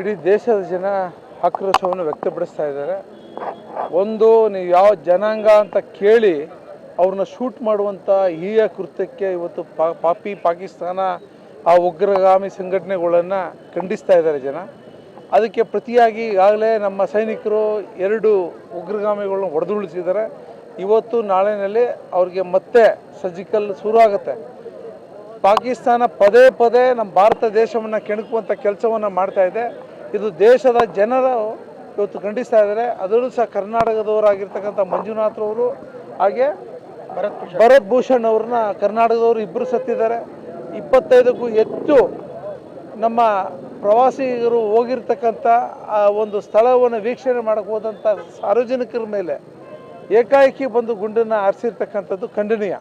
ಇಡೀ ದೇಶದ ಜನ ಆಕ್ರೋಶವನ್ನು ವ್ಯಕ್ತಪಡಿಸ್ತಾ ಇದ್ದಾರೆ. ಒಂದು, ನೀವು ಯಾವ ಜನಾಂಗ ಅಂತ ಕೇಳಿ ಅವ್ರನ್ನ ಶೂಟ್ ಮಾಡುವಂಥ ಹೀಯ ಕೃತ್ಯಕ್ಕೆ ಇವತ್ತು ಪಾಪಿ ಪಾಕಿಸ್ತಾನ ಆ ಉಗ್ರಗಾಮಿ ಸಂಘಟನೆಗಳನ್ನು ಖಂಡಿಸ್ತಾ ಇದ್ದಾರೆ ಜನ. ಅದಕ್ಕೆ ಪ್ರತಿಯಾಗಿ ಈಗಾಗಲೇ ನಮ್ಮ ಸೈನಿಕರು ಎರಡು ಉಗ್ರಗಾಮಿಗಳನ್ನ ಹೊಡೆದುಳಿಸಿದ್ದಾರೆ ಇವತ್ತು ನಾಳೆನಲ್ಲಿ ಅವ್ರಿಗೆ ಮತ್ತೆ ಸರ್ಜಿಕಲ್ ಶುರು ಆಗುತ್ತೆ. ಪಾಕಿಸ್ತಾನ ಪದೇ ಪದೇ ನಮ್ಮ ಭಾರತ ದೇಶವನ್ನು ಕೆಣಕುವಂಥ ಕೆಲಸವನ್ನು ಮಾಡ್ತಾ ಇದೆ. ಇದು ದೇಶದ ಜನರು ಇವತ್ತು ಖಂಡಿಸ್ತಾ ಇದ್ದಾರೆ. ಅದರಲ್ಲೂ ಸಹ ಕರ್ನಾಟಕದವರಾಗಿರ್ತಕ್ಕಂಥ ಮಂಜುನಾಥ್ರವರು ಹಾಗೆ ಭರತ್ ಭೂಷಣ್ ಅವ್ರನ್ನ ಕರ್ನಾಟಕದವರು ಇಬ್ಬರು ಸತ್ತಿದ್ದಾರೆ. ಇಪ್ಪತ್ತೈದಕ್ಕೂ ಹೆಚ್ಚು ನಮ್ಮ ಪ್ರವಾಸಿಗರು ಹೋಗಿರ್ತಕ್ಕಂಥ ಆ ಒಂದು ಸ್ಥಳವನ್ನು ವೀಕ್ಷಣೆ ಮಾಡಕ್ಕೆ ಹೋದಂಥ ಸಾರ್ವಜನಿಕರ ಮೇಲೆ ಏಕಾಏಕಿ ಬಂದು ಗುಂಡನ್ನು ಆರಿಸಿರ್ತಕ್ಕಂಥದ್ದು ಖಂಡನೀಯ.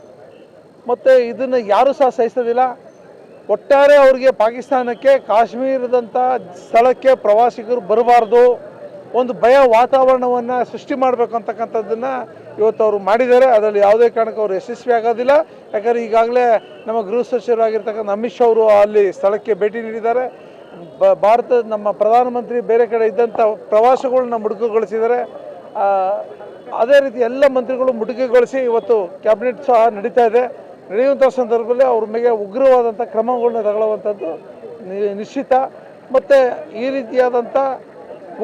ಮತ್ತು ಇದನ್ನು ಯಾರೂ ಸಹ ಸಹಿಸೋದಿಲ್ಲ. ಒಟ್ಟಾರೆ ಅವ್ರಿಗೆ ಪಾಕಿಸ್ತಾನಕ್ಕೆ ಕಾಶ್ಮೀರದಂಥ ಸ್ಥಳಕ್ಕೆ ಪ್ರವಾಸಿಗರು ಬರಬಾರ್ದು. ಒಂದು ಭಯ ವಾತಾವರಣವನ್ನು ಸೃಷ್ಟಿ ಮಾಡಬೇಕು ಅಂತಕ್ಕಂಥದ್ದನ್ನು ಇವತ್ತು ಅವರು ಮಾಡಿದ್ದಾರೆ. ಅದರಲ್ಲಿ ಯಾವುದೇ ಕಾರಣಕ್ಕೂ ಅವರು ಯಶಸ್ವಿ ಆಗೋದಿಲ್ಲ. ಯಾಕಂದರೆ ಈಗಾಗಲೇ ನಮ್ಮ ಗೃಹ ಸಚಿವರಾಗಿರ್ತಕ್ಕಂಥ ಅಮಿತ್ ಶಾ ಅವರು ಅಲ್ಲಿ ಸ್ಥಳಕ್ಕೆ ಭೇಟಿ ನೀಡಿದ್ದಾರೆ. ಬ, ಭಾರತ ನಮ್ಮ ಪ್ರಧಾನಮಂತ್ರಿ ಬೇರೆ ಕಡೆ ಇದ್ದಂಥ ಪ್ರವಾಸಗಳನ್ನ ಮುಡುಕುಗೊಳಿಸಿದ್ದಾರೆ ಅದೇ ರೀತಿ ಎಲ್ಲ ಮಂತ್ರಿಗಳು ಮುಡುಕುಗೊಳಿಸಿ ಇವತ್ತು ಕ್ಯಾಬಿನೆಟ್ ಸಹ ನಡೀತಾ ಇದೆ. ನಡೆಯುವಂಥ ಸಂದರ್ಭದಲ್ಲಿ ಅವ್ರ ಮೇಲೆ ಉಗ್ರವಾದಂಥ ಕ್ರಮಗಳನ್ನ ತಗೊಳ್ಳುವಂಥದ್ದು ನಿಶ್ಚಿತ. ಮತ್ತು ಈ ರೀತಿಯಾದಂಥ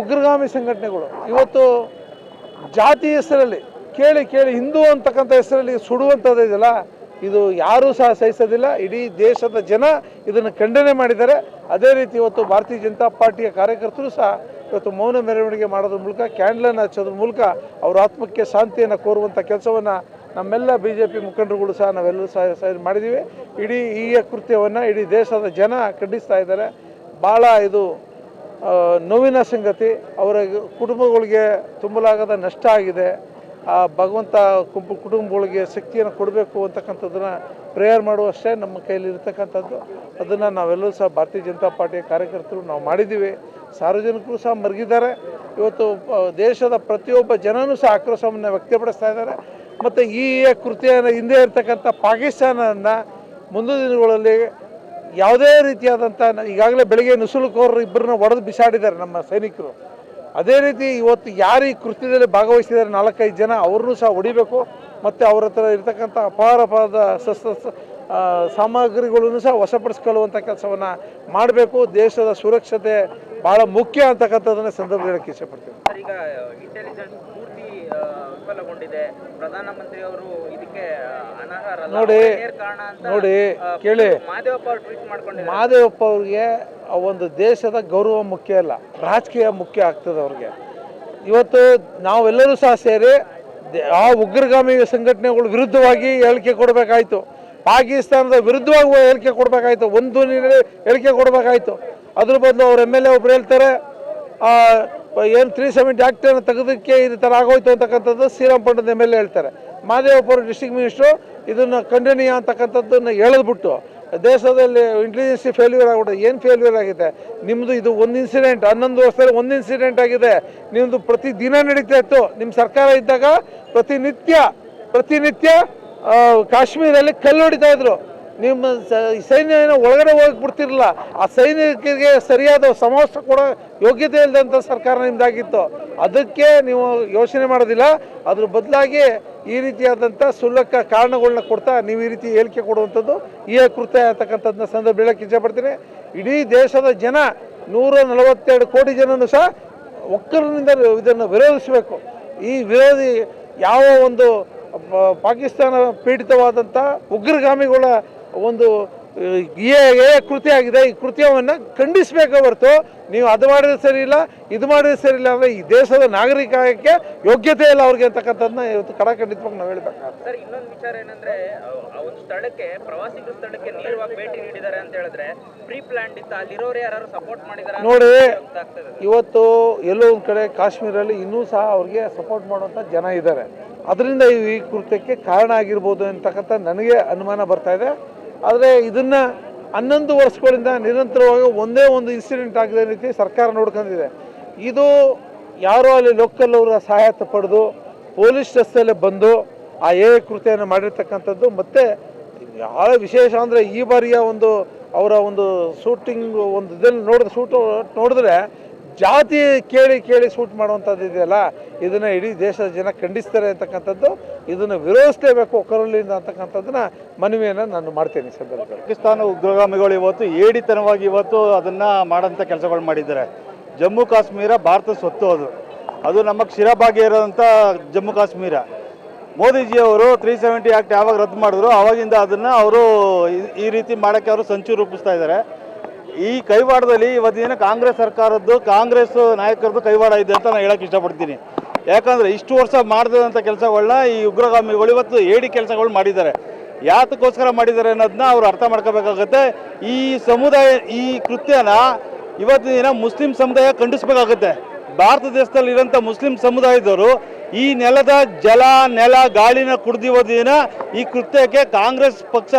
ಉಗ್ರಗಾಮಿ ಸಂಘಟನೆಗಳು ಇವತ್ತು ಜಾತಿ ಹೆಸರಲ್ಲಿ ಕೇಳಿ ಕೇಳಿ ಹಿಂದೂ ಅಂತಕ್ಕಂಥ ಹೆಸರಲ್ಲಿ ಸುಡುವಂಥದ್ದು ಇದೆಯಲ್ಲ ಇದು ಯಾರೂ ಸಹ ಸಹಿಸೋದಿಲ್ಲ. ಇಡೀ ದೇಶದ ಜನ ಇದನ್ನು ಖಂಡನೆ ಮಾಡಿದ್ದಾರೆ. ಅದೇ ರೀತಿ ಇವತ್ತು ಭಾರತೀಯ ಜನತಾ ಪಾರ್ಟಿಯ ಕಾರ್ಯಕರ್ತರು ಸಹ ಇವತ್ತು ಮೌನ ಮೆರವಣಿಗೆ ಮಾಡೋದ್ರ ಮೂಲಕ, ಕ್ಯಾಂಡ್ಲನ್ನು ಹಚ್ಚೋದ್ರ ಮೂಲಕ ಅವರ ಆತ್ಮಕ್ಕೆ ಶಾಂತಿಯನ್ನು ಕೋರುವಂಥ ಕೆಲಸವನ್ನು ನಮ್ಮೆಲ್ಲ ಬಿ ಜೆ ಪಿ ಮುಖಂಡರುಗಳು ಸಹ ನಾವೆಲ್ಲರೂ ಸಹ ಮಾಡಿದ್ದೀವಿ. ಇಡೀ ಈ ಕೃತ್ಯವನ್ನು ಇಡೀ ದೇಶದ ಜನ ಖಂಡಿಸ್ತಾ ಇದ್ದಾರೆ. ಭಾಳ ಇದು ನೋವಿನ ಸಂಗತಿ, ಅವರ ಕುಟುಂಬಗಳಿಗೆ ತುಂಬಲಾಗದ ನಷ್ಟ ಆಗಿದೆ. ಆ, ಭಗವಂತ ಕುಂಪು ಕುಟುಂಬಗಳಿಗೆ ಶಕ್ತಿಯನ್ನು ಕೊಡಬೇಕು ಅಂತಕ್ಕಂಥದ್ದನ್ನು ಪ್ರೇಯರ್ ಮಾಡುವಷ್ಟೇ ನಮ್ಮ ಕೈಯಲ್ಲಿ ಇರತಕ್ಕಂಥದ್ದು. ಅದನ್ನು ನಾವೆಲ್ಲರೂ ಸಹ ಭಾರತೀಯ ಜನತಾ ಪಾರ್ಟಿಯ ಕಾರ್ಯಕರ್ತರು ನಾವು ಮಾಡಿದ್ದೀವಿ. ಸಾರ್ವಜನಿಕರು ಸಹ ಮರಗಿದ್ದಾರೆ. ಇವತ್ತು ದೇಶದ ಪ್ರತಿಯೊಬ್ಬ ಜನನೂ ಸಹ ಆಕ್ರೋಶವನ್ನು ವ್ಯಕ್ತಪಡಿಸ್ತಾ ಇದ್ದಾರೆ. ಮತ್ತು ಈ ಕೃತಿಯನ್ನು ಹಿಂದೆ ಇರ್ತಕ್ಕಂಥ ಪಾಕಿಸ್ತಾನವನ್ನು ಮುಂದಿನ ದಿನಗಳಲ್ಲಿ ಯಾವುದೇ ರೀತಿಯಾದಂಥ ಈಗಾಗಲೇ ಬೆಳಗ್ಗೆ ನುಸುಳುಕೋರರು ಇಬ್ಬರನ್ನ ಒಡೆದು ಬಿಸಾಡಿದ್ದಾರೆ ನಮ್ಮ ಸೈನಿಕರು. ಅದೇ ರೀತಿ ಇವತ್ತು ಯಾರು ಈ ಕೃತ್ಯದಲ್ಲಿ ಭಾಗವಹಿಸಿದ್ದಾರೆ ನಾಲ್ಕೈದು ಜನ ಅವ್ರನ್ನೂ ಸಹ ಹೊಡಿಬೇಕು, ಮತ್ತು ಅವ್ರ ಹತ್ರ ಇರ್ತಕ್ಕಂಥ ಅಪಾರವಾದ ಶಸ್ತ್ರ ಸಾಮಗ್ರಿಗಳನ್ನು ಸಹ ವಶಪಡಿಸ್ಕೊಳ್ಳುವಂಥ ಕೆಲಸವನ್ನು ಮಾಡಬೇಕು. ದೇಶದ ಸುರಕ್ಷತೆ ಭಾಳ ಮುಖ್ಯ ಅಂತಕ್ಕಂಥದ್ದನ್ನು ಸಂದರ್ಭ ಹೇಳಕ್ಕೆ ಇಷ್ಟಪಡ್ತೀನಿ ವಿಫಲಗೊಂಡಿದೆ ಪ್ರಧಾನಮಂತ್ರಿ ಅವರು ಇದಕ್ಕೆ ಅನರ್ಹರಲ್ಲ. ನೋಡಿ, ಕಾರಣ ಅಂತ ನೋಡಿ, ಕೇಳಿ. ಮಾದೇವಪ್ಪ ಅವರು ಟ್ವೀಟ್ ಮಾಡ್ಕೊಂಡು ಮಹದೇವಪ್ಪ ಅವ್ರಿಗೆ ಒಂದು ದೇಶದ ಗೌರವ ಮುಖ್ಯ ಅಲ್ಲ ರಾಜಕೀಯ ಮುಖ್ಯ ಆಗ್ತದೆ ಅವ್ರಿಗೆ. ಇವತ್ತು ನಾವೆಲ್ಲರೂ ಸಹ ಸೇರಿ ಆ ಉಗ್ರಗಾಮಿ ಸಂಘಟನೆಗಳ ವಿರುದ್ಧವಾಗಿ ಹೇಳಿಕೆ ಕೊಡಬೇಕಾಯಿತು. ಪಾಕಿಸ್ತಾನದ ವಿರುದ್ಧವಾಗಿ ಹೇಳಿಕೆ ಕೊಡಬೇಕಾಯ್ತು. ಒಂದು ಹೇಳಿಕೆ ಕೊಡಬೇಕಾಯ್ತು. ಅದ್ರ ಬದಲು ಅವ್ರ ಎಂ ಎಲ್ ಎ ಒಬ್ರು ಹೇಳ್ತಾರೆ ಏನು ತ್ರೀ ಸೆವೆಂಟಿ ಆ್ಯಕ್ಟನ್ನು ತೆಗೆದಕ್ಕೆ ಇದು ಥರ ಆಗೋಯ್ತು ಅಂತಕ್ಕಂಥದ್ದು ಶ್ರೀರಂಪಟ್ಟಣದ ಎಂ ಎಲ್ ಎ ಹೇಳ್ತಾರೆ. ಮಾದೇವಪುರ ಡಿಸ್ಟ್ರಿಕ್ಟ್ ಮಿನಿಸ್ಟ್ರು ಇದನ್ನು ಖಂಡನೀಯ ಅಂತಕ್ಕಂಥದ್ದನ್ನು ಹೇಳಿದ್ಬಿಟ್ಟು ದೇಶದಲ್ಲಿ ಇಂಟೆಲಿಜೆನ್ಸಿ ಫೇಲ್ಯೂರ್ ಆಗ್ಬಿಟ್ಟು ಏನು ಫೇಲ್ಯೂರ್ ಆಗಿದೆ? ನಿಮ್ಮದು ಇದು ಒಂದು ಇನ್ಸಿಡೆಂಟ್ ಹನ್ನೊಂದು ವರ್ಷದಲ್ಲಿ ಒಂದು ಇನ್ಸಿಡೆಂಟ್ ಆಗಿದೆ. ನಿಮ್ಮದು ಪ್ರತಿ ದಿನ ನಡೀತಾ ಇತ್ತು. ನಿಮ್ಮ ಸರ್ಕಾರ ಇದ್ದಾಗ ಪ್ರತಿನಿತ್ಯ ಪ್ರತಿನಿತ್ಯ ಕಾಶ್ಮೀರಲ್ಲಿ ಕಲ್ಲು ಹೊಡಿತಾ ಇದ್ರು. ನಿಮ್ಮ ಏನೋ ಒಳಗಡೆ ಹೋಗಿ ಬಿಡ್ತಿರಲಿಲ್ಲ. ಆ ಸೈನಿಕರಿಗೆ ಸರಿಯಾದ ಸಮವಸ್ತ್ರ ಕೊಡೋ ಯೋಗ್ಯತೆ ಇಲ್ಲದಂಥ ಸರ್ಕಾರ ನಿಮ್ಮದಾಗಿತ್ತು ಅದಕ್ಕೆ ನೀವು ಯೋಚನೆ ಮಾಡೋದಿಲ್ಲ. ಅದ್ರ ಬದಲಾಗಿ ಈ ರೀತಿಯಾದಂಥ ಸುಲಕ್ಕ ಕಾರಣಗಳನ್ನ ಕೊಡ್ತಾ ನೀವು ಈ ರೀತಿ ಹೇಳಿಕೆ ಕೊಡುವಂಥದ್ದು ಈ ಕೃತ್ಯ ಅಂತಕ್ಕಂಥದ್ದನ್ನ ಸಂದರ್ಭ ಹೇಳಕ್ಕೆ ಇಷ್ಟಪಡ್ತೀನಿ ಇಡೀ ದೇಶದ ಜನ ನೂರ ನಲವತ್ತೆರಡು ಕೋಟಿ ಜನನು ಸಹ ಒಕ್ಕಲಿನಿಂದ ಇದನ್ನು ವಿರೋಧಿಸಬೇಕು. ಈ ವಿರೋಧಿ ಯಾವ ಒಂದು ಪಾಕಿಸ್ತಾನ ಪೀಡಿತವಾದಂಥ ಉಗ್ರಗಾಮಿಗಳ ಒಂದು ಏ ಕೃತ್ಯ ಆಗಿದೆ. ಈ ಕೃತ್ಯವನ್ನು ಖಂಡಿಸಬೇಕೇ ಹೊರತು ನೀವು ಅದು ಮಾಡಿದ್ರೆ ಸರಿ ಇಲ್ಲ ಇದು ಮಾಡಿದ್ರೆ ಸರಿ ಇಲ್ಲ ಅಂದರೆ ಈ ದೇಶದ ನಾಗರಿಕಕ್ಕೆ ಯೋಗ್ಯತೆ ಇಲ್ಲ ಅವ್ರಿಗೆ ಅಂತಕ್ಕಂಥದ್ದನ್ನ ಇವತ್ತು ಕಡಖಂಡಿತವಾಗಿ ನಾವು ಹೇಳ್ಬೇಕಾಗ್ತದೆ ಸರ್ ಇನ್ನೊಂದು ವಿಚಾರ ಏನಂದ್ರೆ ಒಂದು ಸ್ಥಳಕ್ಕೆ ಪ್ರವಾಸಿಗರ ಸ್ಥಳಕ್ಕೆ ನೇರವಾಗಿ ಭೇಟಿ ನೀಡಿದ್ದಾರೆ ಅಂತ ಹೇಳಿದ್ರೆ ಪ್ರೀ ಪ್ಲಾನ್ ಇತ್ತು ಅಲ್ಲಿರೋರು ಯಾರು ಸಪೋರ್ಟ್ ಮಾಡಿದ್ದಾರೆ ನೋಡಿ ಇವತ್ತು ಎಲ್ಲೋ ಒಂದು ಕಡೆ ಕಾಶ್ಮೀರಲ್ಲಿ ಇನ್ನೂ ಸಹ ಅವ್ರಿಗೆ ಸಪೋರ್ಟ್ ಮಾಡುವಂಥ ಜನ ಇದ್ದಾರೆ. ಅದರಿಂದ ಈ ಈ ಕೃತ್ಯಕ್ಕೆ ಕಾರಣ ಆಗಿರ್ಬೋದು ಅಂತಕ್ಕಂಥ ನನಗೆ ಅನುಮಾನ ಬರ್ತಾ ಇದೆ. ಆದರೆ ಇದನ್ನು ಹನ್ನೊಂದು ವರ್ಷಗಳಿಂದ ನಿರಂತರವಾಗಿ ಒಂದೇ ಒಂದು ಇನ್ಸಿಡೆಂಟ್ ಆಗಿದೆ ರೀತಿ ಸರ್ಕಾರ ನೋಡ್ಕೊಂಡಿದೆ ಇದು ಯಾರೋ ಅಲ್ಲಿ ಲೋಕಲ್ ಅವರ ಸಹಾಯತ ಪಡೆದು ಪೊಲೀಸ್ ರಸ್ತೆಯಲ್ಲಿ ಬಂದು ಆ ಏ ಕೃತ್ಯವನ್ನು ಮಾಡಿರ್ತಕ್ಕಂಥದ್ದು. ಮತ್ತು ಭಾಳ ವಿಶೇಷ ಅಂದರೆ ಈ ಬಾರಿಯ ಒಂದು ಅವರ ಒಂದು ಶೂಟಿಂಗ್ ಒಂದು ಇದನ್ನು ನೋಡಿದ ಶೂಟ್ ನೋಡಿದ್ರೆ ಜಾತಿ ಕೇಳಿ ಕೇಳಿ ಸೂಟ್ ಮಾಡುವಂಥದ್ದು ಇದೆಯಲ್ಲ, ಇದನ್ನು ಇಡೀ ದೇಶದ ಜನ ಖಂಡಿಸ್ತಾರೆ ಅಂತಕ್ಕಂಥದ್ದು, ಇದನ್ನು ವಿರೋಧಿಸಲೇಬೇಕು ಒಕ್ಕರಲ್ಲಿಂದ ಅಂತಕ್ಕಂಥದ್ದನ್ನ ಮನವಿಯನ್ನು ನಾನು ಮಾಡ್ತೇನೆ ಈ ಪಾಕಿಸ್ತಾನ ಉಗ್ರಗಾಮಿಗಳು ಇವತ್ತು ಏಡಿತನವಾಗಿ ಇವತ್ತು ಅದನ್ನು ಮಾಡೋಂಥ ಕೆಲಸಗಳು ಮಾಡಿದ್ದಾರೆ. ಜಮ್ಮು ಕಾಶ್ಮೀರ ಭಾರತ ಸ್ವತ್ತು ಅದು. ಅದು ನಮ್ಮ ಕ್ಷೀರಭಾಗ್ಯ ಇರೋಂಥ ಜಮ್ಮು ಕಾಶ್ಮೀರ. ಮೋದಿಜಿಯವರು ತ್ರೀ ಸೆವೆಂಟಿ ಆ್ಯಕ್ಟ್ ಯಾವಾಗ ರದ್ದು ಮಾಡಿದ್ರು ಆವಾಗಿಂದ ಅದನ್ನು ಅವರು ಈ ರೀತಿ ಮಾಡೋಕ್ಕೆ ಅವರು ಸಂಚು ರೂಪಿಸ್ತಾ ಇದ್ದಾರೆ. ಈ ಕೈವಾಡದಲ್ಲಿ ಇವತ್ತಿನ ಕಾಂಗ್ರೆಸ್ ಸರ್ಕಾರದ್ದು ಕಾಂಗ್ರೆಸ್ ನಾಯಕರದ್ದು ಕೈವಾಡ ಇದೆ ಅಂತ ನಾನು ಹೇಳಕ್ಕೆ ಇಷ್ಟಪಡ್ತೀನಿ. ಯಾಕಂದರೆ ಇಷ್ಟು ವರ್ಷ ಮಾಡಿದಂಥ ಕೆಲಸಗಳನ್ನ ಈ ಉಗ್ರಗಾಮಿಗಳು ಇವತ್ತು ಏಡಿ ಕೆಲಸಗಳು ಮಾಡಿದ್ದಾರೆ. ಯಾತಕ್ಕೋಸ್ಕರ ಮಾಡಿದ್ದಾರೆ ಅನ್ನೋದನ್ನ ಅವ್ರು ಅರ್ಥ ಮಾಡ್ಕೋಬೇಕಾಗತ್ತೆ. ಈ ಸಮುದಾಯ, ಈ ಕೃತ್ಯನ ಇವತ್ತಿನ ಮುಸ್ಲಿಂ ಸಮುದಾಯ ಖಂಡಿಸ್ಬೇಕಾಗತ್ತೆ. ಭಾರತ ದೇಶದಲ್ಲಿ ಇರೋಂಥ ಮುಸ್ಲಿಂ ಸಮುದಾಯದವರು ಈ ನೆಲದ ಜಲ, ನೆಲ, ಗಾಳಿನ ಕುಡ್ದಿವತ್ತಿನ ಈ ಕೃತ್ಯಕ್ಕೆ ಕಾಂಗ್ರೆಸ್ ಪಕ್ಷ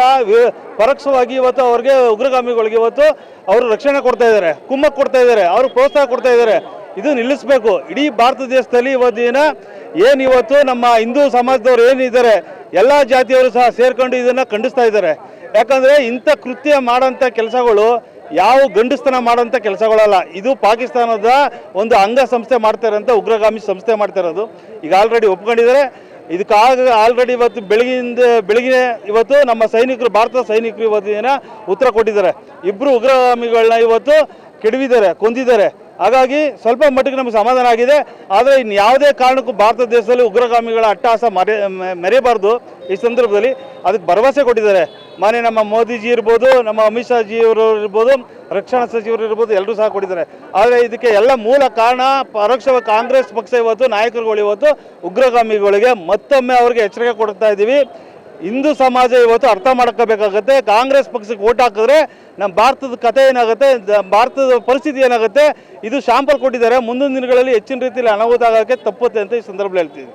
ಪರೋಕ್ಷವಾಗಿ ಇವತ್ತು ಅವ್ರಿಗೆ ಉಗ್ರಗಾಮಿಗಳಿಗೆ ಇವತ್ತು ಅವರು ರಕ್ಷಣೆ ಕೊಡ್ತಾ ಇದ್ದಾರೆ ಕುಮ್ಮಕ್ ಕೊಡ್ತಾ ಇದ್ದಾರೆ, ಅವರು ಪ್ರೋತ್ಸಾಹ ಕೊಡ್ತಾ ಇದ್ದಾರೆ. ಇದು ನಿಲ್ಲಿಸಬೇಕು. ಇಡೀ ಭಾರತ ದೇಶದಲ್ಲಿ ಇವತ್ತಿನ ಏನು ಇವತ್ತು ನಮ್ಮ ಹಿಂದೂ ಸಮಾಜದವ್ರು ಏನಿದ್ದಾರೆ, ಎಲ್ಲ ಜಾತಿಯವರು ಸಹ ಸೇರ್ಕೊಂಡು ಇದನ್ನ ಖಂಡಿಸ್ತಾ ಇದ್ದಾರೆ. ಯಾಕಂದ್ರೆ ಇಂಥ ಕೃತ್ಯ ಮಾಡೋಂಥ ಕೆಲಸಗಳು ಯಾವ ಗಂಡಸ್ತನ ಮಾಡೋಂಥ ಕೆಲಸಗಳಲ್ಲ. ಇದು ಪಾಕಿಸ್ತಾನದ ಒಂದು ಅಂಗ ಸಂಸ್ಥೆ ಮಾಡ್ತಾ ಇರೋಂಥ ಉಗ್ರಗಾಮಿ ಸಂಸ್ಥೆ ಮಾಡ್ತಾ ಇರೋದು. ಈಗ ಆಲ್ರೆಡಿ ಒಪ್ಕೊಂಡಿದ್ದಾರೆ. ಇದಕ್ಕಾಗ ಆಲ್ರೆಡಿ ಇವತ್ತು ಬೆಳಗಿಂದ, ಬೆಳಗಿನ ಇವತ್ತು ನಮ್ಮ ಸೈನಿಕರು, ಭಾರತದ ಸೈನಿಕರು ಇವತ್ತಿನ ಉತ್ತರ ಕೊಟ್ಟಿದ್ದಾರೆ. ಇಬ್ಬರು ಉಗ್ರಗಾಮಿಗಳನ್ನ ಇವತ್ತು ಕೆಡವಿದ್ದಾರೆ, ಕೊಂದಿದ್ದಾರೆ. ಹಾಗಾಗಿ ಸ್ವಲ್ಪ ಮಟ್ಟಿಗೆ ನಮಗೆ ಸಮಾಧಾನ ಆಗಿದೆ. ಆದರೆ ಇನ್ನು ಯಾವುದೇ ಕಾರಣಕ್ಕೂ ಭಾರತ ದೇಶದಲ್ಲಿ ಉಗ್ರಗಾಮಿಗಳ ಅಟ್ಟಹಾಸ ಮರೆ ಮೆರೆಯಬಾರ್ದು ಈ ಸಂದರ್ಭದಲ್ಲಿ. ಅದಕ್ಕೆ ಭರವಸೆ ಕೊಟ್ಟಿದ್ದಾರೆ. ಮಾನ್ಯ ನಮ್ಮ ಮೋದಿಜಿ ಇರ್ಬೋದು, ನಮ್ಮ ಅಮಿತ್ ಶಾ ಜಿ ಅವರು ಇರ್ಬೋದು, ರಕ್ಷಣಾ ಸಚಿವರು ಇರ್ಬೋದು ಎಲ್ಲರೂ ಸಹ ಕೊಟ್ಟಿದ್ದಾರೆ. ಆದರೆ ಇದಕ್ಕೆ ಎಲ್ಲ ಮೂಲ ಕಾರಣ ಪರೋಕ್ಷವಾಗಿ ಕಾಂಗ್ರೆಸ್ ಪಕ್ಷ ಇವತ್ತು, ನಾಯಕರುಗಳು ಇವತ್ತು, ಉಗ್ರಗಾಮಿಗಳಿಗೆ ಮತ್ತೊಮ್ಮೆ ಅವರಿಗೆ ಎಚ್ಚರಿಕೆ ಕೊಡ್ತಾ ಇದ್ದೀವಿ. ಹಿಂದೂ ಸಮಾಜ ಇವತ್ತು ಅರ್ಥ ಮಾಡ್ಕೋಬೇಕಾಗತ್ತೆ. ಕಾಂಗ್ರೆಸ್ ಪಕ್ಷಕ್ಕೆ ಓಟ್ ಹಾಕಿದ್ರೆ ನಮ್ಮ ಭಾರತದ ಕಥೆ ಏನಾಗುತ್ತೆ ಭಾರತದ ಪರಿಸ್ಥಿತಿ ಏನಾಗುತ್ತೆ, ಇದು ಶಾಂಪಲ್ ಕೊಟ್ಟಿದ್ದಾರೆ. ಮುಂದಿನ ದಿನಗಳಲ್ಲಿ ಹೆಚ್ಚಿನ ರೀತಿಯಲ್ಲಿ ಅನಾಹುತ ಆಗೋಕ್ಕೆ ತಪ್ಪುತ್ತೆ ಅಂತ ಈ ಸಂದರ್ಭದಲ್ಲಿ ಹೇಳ್ತೀನಿ